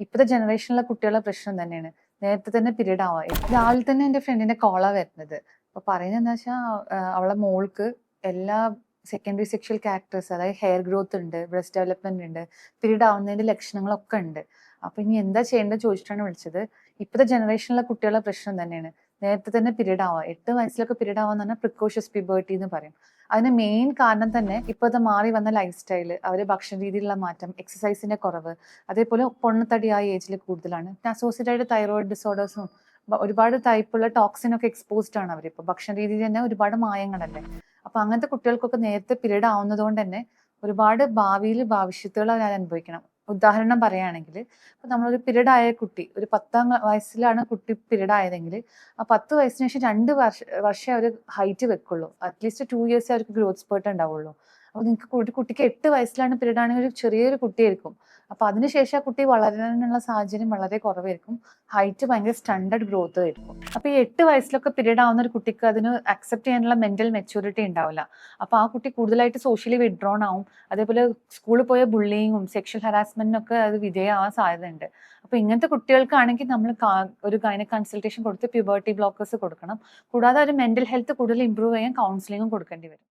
ഇപ്പോഴത്തെ ജനറേഷനിലെ കുട്ടികളുടെ പ്രശ്നം തന്നെയാണ്. നേരത്തെ തന്നെ പീരീഡ് ആവാം. രാവിലെ തന്നെ എന്റെ ഫ്രണ്ടിന്റെ കോളാ വരുന്നത്. അപ്പൊ പറയുന്നത് എന്താ വെച്ചാൽ അവളെ മോൾക്ക് എല്ലാ സെക്കൻഡറി സെക്ഷൽ ക്യാരക്ടേഴ്സ് അതായത് ഹെയർ ഗ്രോത്ത് ഉണ്ട് ബ്രസ്റ്റ് ഡെവലപ്മെന്റ് ഉണ്ട് പീരീഡ് ആവുന്നതിന്റെ ലക്ഷണങ്ങളൊക്കെ ഉണ്ട്. അപ്പൊ ഇനി എന്താ ചെയ്യേണ്ടത് ചോദിച്ചിട്ടാണ് വിളിച്ചത്. ഇപ്പോഴത്തെ ജനറേഷനിലെ കുട്ടികളുടെ പ്രശ്നം തന്നെയാണ്. നേരത്തെ തന്നെ പീരീഡ് ആവാം എട്ട് വയസ്സിലൊക്കെ പീരീഡ് ആവാന്ന് പറഞ്ഞാൽ പ്രിക്കോഷ്യസ് പിബേർട്ടി എന്ന് പറയും. അതിന് മെയിൻ കാരണം തന്നെ ഇപ്പോഴത്തെ മാറി വന്ന ലൈഫ് സ്റ്റൈൽ അവർ ഭക്ഷണ രീതിയിലുള്ള മാറ്റം എക്സസൈസിന്റെ കുറവ് അതേപോലെ പൊണ്ണത്തടി ആ ഏജിൽ കൂടുതലാണ്. പിന്നെ അസോസിയേറ്റഡ് തൈറോയിഡ് ഡിസോർഡേഴ്സും ഒരുപാട് ടൈപ്പുള്ള ടോക്സിൻ ഒക്കെ എക്സ്പോസ്ഡ് ആണ് അവർ ഇപ്പോൾ ഭക്ഷണ രീതിയിൽ തന്നെ ഒരുപാട് മായങ്ങളല്ലേ? അപ്പൊ അങ്ങനത്തെ കുട്ടികൾക്കൊക്കെ നേരത്തെ പീരീഡ് ആവുന്നതുകൊണ്ട് തന്നെ ഒരുപാട് ഭാവിയിൽ ഭവിഷ്യത്തുകൾ അവർ അനുഭവിക്കണം. ഉദാഹരണം പറയുകയാണെങ്കിൽ ഇപ്പൊ നമ്മളൊരു പീരീഡ് ആയ കുട്ടി ഒരു പത്താം വയസ്സിലാണ് കുട്ടി പീരീഡ് ആയതെങ്കിൽ ആ പത്ത് വയസ്സിന് ശേഷം രണ്ട് വർഷം വർഷം അവർ ഹൈറ്റ് വെക്കുള്ളൂ. അറ്റ്ലീസ്റ്റ് ടു ഇയേഴ്സ് അവർക്ക് ഗ്രോത്ത് സ്പേർട്ട് ഉണ്ടാവുള്ളൂ. അപ്പൊ നിങ്ങൾക്ക് ഒരു കുട്ടിക്ക് എട്ട് വയസ്സിലാണ് പീരീഡ് ആണെങ്കിൽ ഒരു ചെറിയൊരു കുട്ടിയായിരിക്കും. അപ്പൊ അതിനുശേഷം ആ കുട്ടി വളരാനുള്ള സാഹചര്യം വളരെ കുറവായിരിക്കും. ഹൈറ്റ് ഭയങ്കര സ്റ്റാൻഡേർഡ് ഗ്രോത്ത് ആയിരിക്കും. അപ്പൊ ഈ എട്ട് വയസ്സിലൊക്കെ പീരീഡ് ആവുന്ന ഒരു കുട്ടിക്ക് അതിന് അക്സെപ്റ്റ് ചെയ്യാനുള്ള മെന്റൽ മെച്ചൂരിറ്റി ഉണ്ടാവില്ല. അപ്പൊ ആ കുട്ടി കൂടുതലായിട്ട് സോഷ്യലി വിഡ്രോൺ ആവും. അതേപോലെ സ്കൂളിൽ പോയ ബുള്ളിങ്ങും സെക്ഷൽ ഹറാസ്മെന്റിനും ഒക്കെ അത് വിധേയമാവാൻ സാധ്യതയുണ്ട്. അപ്പൊ ഇങ്ങനത്തെ കുട്ടികൾക്കാണെങ്കിൽ നമ്മൾ ഒരു ഗൈന കൺസൾട്ടേഷൻ കൊടുത്ത് പ്യൂബർട്ടി ബ്ലോക്കേഴ്സ് കൊടുക്കണം. കൂടാതെ ഒരു മെന്റൽ ഹെൽത്ത് കൂടുതൽ ഇമ്പ്രൂവ് ചെയ്യാൻ കൗൺസിലിംഗും കൊടുക്കേണ്ടി വരും.